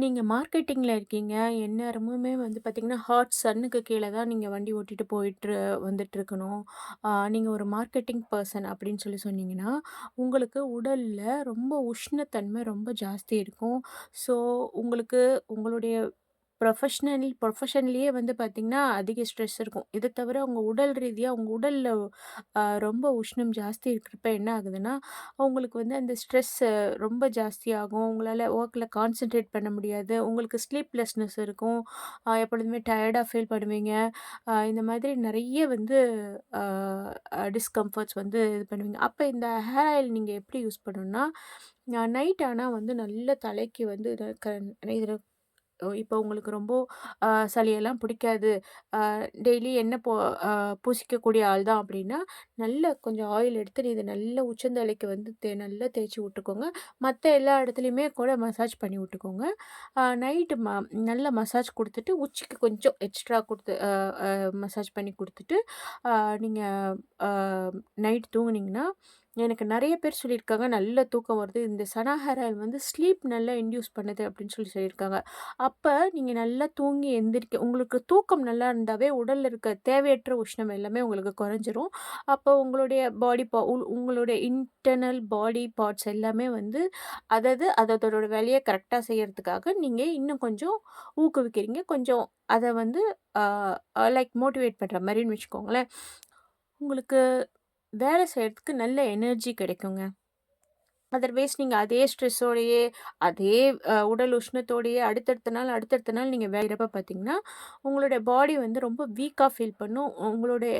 நீங்க மார்க்கெட்டிங்ல இருக்கீங்க. எந்நேரமுமே வந்து பார்த்தீங்கன்னா, ஹாட் சன்னுக்கு கீழ தான் நீங்க வண்டி ஓட்டிட்டு போயிட்டு வந்துட்டுருக்கணும். நீங்கள் நீங்க ஒரு மார்க்கெட்டிங் பெர்சன் அப்படின்னு சொல்லி சொன்னீங்கன்னா, உங்களுக்கு உடல்ல ரொம்ப உஷ்ணத்தன்மை ரொம்ப ஜாஸ்தி இருக்கும். ஸோ, உங்களுக்கு உங்களுடைய ப்ரொஃபஷனல் ப்ரொஃபஷன்லேயே வந்து பார்த்திங்கன்னா அதிக ஸ்ட்ரெஸ் இருக்கும். இதை தவிர அவங்க உடல் ரீதியாக அவங்க உடலில் ரொம்ப உஷ்ணம் ஜாஸ்தி இருக்கிறப்ப என்ன ஆகுதுன்னா, அவங்களுக்கு வந்து அந்த ஸ்ட்ரெஸ் ரொம்ப ஜாஸ்தியாகும். உங்களால் ஒர்க்கில் கான்சென்ட்ரேட் பண்ண முடியாது. உங்களுக்கு ஸ்லீப்லெஸ்னஸ் இருக்கும். எப்பொழுதுமே டயர்டாக ஃபீல் பண்ணுவீங்க. இந்த மாதிரி நிறைய வந்து டிஸ்கம்ஃபர்ட்ஸ் வந்து இது பண்ணுவீங்க. அப்போ இந்த ஹேர் ஆயில் நீங்கள் எப்படி யூஸ் பண்ணணும்னா, நைட் ஆனால் வந்து நல்ல தலைக்கு வந்து இதில் இப்போ உங்களுக்கு ரொம்ப சளியெல்லாம் பிடிக்காது. டெய்லி எண்ணெய் போ பூசிக்கக்கூடிய ஆள் தான் அப்படின்னா நல்ல கொஞ்சம் ஆயில் எடுத்து இத நல்லா உச்சந்தலைக்கு வந்து தே நல்லா தேய்ச்சி விட்டுக்கோங்க. மற்ற எல்லா இடத்துலையுமே கூட மசாஜ் பண்ணி விட்டுக்கோங்க. நைட்டு ம நல்ல மசாஜ் கொடுத்துட்டு உச்சிக்கு கொஞ்சம் எக்ஸ்ட்ரா கொடுத்து மசாஜ் பண்ணி கொடுத்துட்டு நீங்கள் நைட் தூங்குனீங்கன்னா, எனக்கு நெறைய பேர் சொல்லியிருக்காங்க, நல்ல தூக்கம் வருது. இந்த சனா ஆயில் வந்து ஸ்லீப் நல்லா இன்டியூஸ் பண்ணுது அப்படின்னு சொல்லி சொல்லியிருக்காங்க. அப்ப நீங்க நல்லா தூங்கி எந்திரிக்க உங்களுக்கு தூக்கம் நல்லா இருந்தாவே உடல்ல இருக்க தேவையற்ற உஷ்ணம் எல்லாமே உங்களுக்கு குறைஞ்சிரும். அப்போ உங்களுடைய பாடி பா உ உங்களுடைய இன்டர்னல் பாடி பார்ட்ஸ் எல்லாமே வந்து அதது அததோட வேலைய கரெக்ட்டா செய்யறதுக்காக நீங்க இன்னும் கொஞ்சம் ஊக்குவிக்கிறீங்க. கொஞ்சம் அத வந்து அ லைக் மோட்டிவேட் பண்ற மாரின்னு வச்சுக்கோங்களேன். உங்களுக்கு வேலை செய்கிறதுக்கு நல்ல எனர்ஜி கிடைக்குங்க. அதர்வைஸ் நீங்கள் அதே ஸ்ட்ரெஸ்ஸோடையே அதே உடல் உஷ்ணத்தோடையே அடுத்தடுத்த நாள், அடுத்தடுத்த நாள் நீங்கள் வேலையிறப்ப பார்த்தீங்கன்னா, உங்களுடைய பாடி வந்து ரொம்ப வீக்காக ஃபீல் பண்ணும். உங்களுடைய